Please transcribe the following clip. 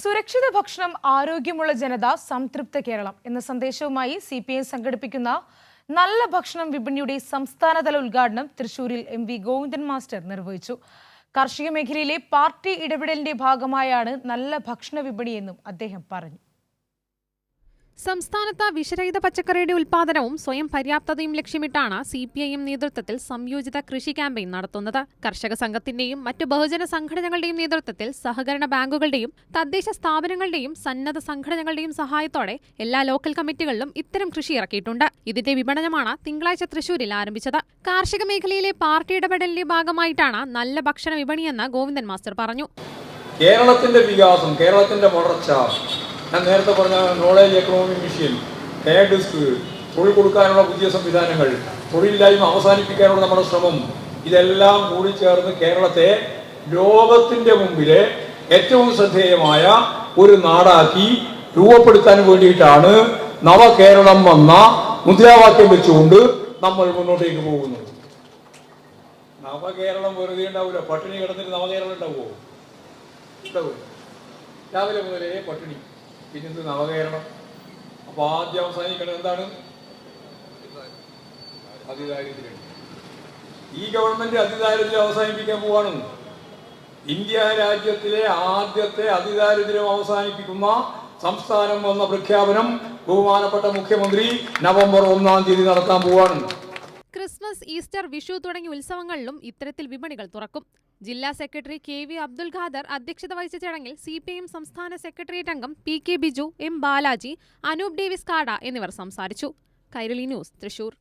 സുരക്ഷിത ഭക്ഷണം ആരോഗ്യമുള്ള ജനത സംതൃപ്ത കേരളം എന്ന സന്ദേശവുമായി സി പി എം സംഘടിപ്പിക്കുന്ന നല്ല ഭക്ഷണം വിപണിയുടെ സംസ്ഥാനതല ഉദ്ഘാടനം തൃശൂരിൽ എം വി ഗോവിന്ദൻ മാസ്റ്റർ നിർവഹിച്ചു. കാർഷിക മേഖലയിലെ പാർട്ടി ഇടപെടലിന്റെ ഭാഗമായാണ് നല്ല ഭക്ഷണ വിപണിയെന്നും അദ്ദേഹം പറഞ്ഞു. സംസ്ഥാനത്ത് വിഷരഹിത പച്ചക്കറിയുടെ ഉൽപാദനവും സ്വയം പര്യാപ്തതയും ലക്ഷ്യമിട്ടാണ് സി പി ഐ എം നേതൃത്വത്തിൽ സംയോജിത കൃഷി ക്യാമ്പയിൻ നടത്തുന്നത്. കർഷക സംഘത്തിന്റെയും മറ്റു ബഹുജന സംഘടനകളുടെയും നേതൃത്വത്തിൽ സഹകരണ ബാങ്കുകളുടെയും തദ്ദേശ സ്ഥാപനങ്ങളുടെയും സന്നദ്ധ സംഘടനകളുടെയും സഹായത്തോടെ എല്ലാ ലോക്കൽ കമ്മിറ്റികളിലും ഇത്തരം കൃഷി ഇറക്കിയിട്ടുണ്ട്. ഇതിന്റെ വിപണനമാണ് തിങ്കളാഴ്ച തൃശൂരിൽ ആരംഭിച്ചത്. കാർഷിക മേഖലയിലെ പാർട്ടി ഇടപെടലിന്റെ ഭാഗമായിട്ടാണ് നല്ല ഭക്ഷണ വിപണിയെന്ന് ഗോവിന്ദൻ മാസ്റ്റർ പറഞ്ഞു. കേരളത്തിന്റെ വികാസം കേരളത്തിന്റെ വളർച്ച ഞാൻ നേരത്തെ പറഞ്ഞ knowledge economy mission K DISC തൊഴിൽ കൊടുക്കാനുള്ള പുതിയ സംവിധാനങ്ങൾ തൊഴിലില്ലായ്മ അവസാനിപ്പിക്കാനുള്ള നമ്മുടെ ശ്രമം ഇതെല്ലാം കൂടി ചേർന്ന് കേരളത്തെ ലോകത്തിന്റെ മുമ്പിലെ ഏറ്റവും ശ്രദ്ധേയമായ ഒരു നാടാക്കി രൂപപ്പെടുത്താൻ വേണ്ടിയിട്ടാണ് നവകേരളം എന്ന മുദ്രാവാക്യം വെച്ചുകൊണ്ട് നമ്മൾ മുന്നോട്ടേക്ക് പോകുന്നത്. നവകേരളം വെറുതെ ഉണ്ടാവില്ല പട്ടിണി കിടന്നിട്ട് നവകേരളം ഉണ്ടാവുമോ? ഉണ്ടാവില്ല രാവിലെ മുതലേ പട്ടിണി. പിന്നത് നവകേരളം. അപ്പൊ ആദ്യം അവസാനിക്കണം എന്താണ്? ഈ ഗവൺമെന്റ് അതിദാരിദ്ര്യം അവസാനിപ്പിക്കാൻ പോവാണ്. ഇന്ത്യ രാജ്യത്തിലെ ആദ്യത്തെ അതിദാരിദ്ര്യം അവസാനിപ്പിക്കുന്ന സംസ്ഥാനം എന്ന പ്രഖ്യാപനം ബഹുമാനപ്പെട്ട മുഖ്യമന്ത്രി നവംബർ ഒന്നാം തീയതി നടത്താൻ പോവാണ്. ക്രിസ്മസ് ഈസ്റ്റർ വിഷു തുടങ്ങിയ ഉത്സവങ്ങളിലും ഇത്തരത്തിൽ വിപണികൾ തുറക്കും. ജില്ലാ secretary K V Abdul Khader അധ്യക്ഷത വഹിച്ച ചടങ്ങിൽ സി പി എം സംസ്ഥാന സെക്രട്ടേറിയറ്റ് അംഗം P K Biju M Balaji Anoop Davis Kada എന്നിവർ സംസാരിച്ചു. കൈരളി ന്യൂസ് തൃശൂർ.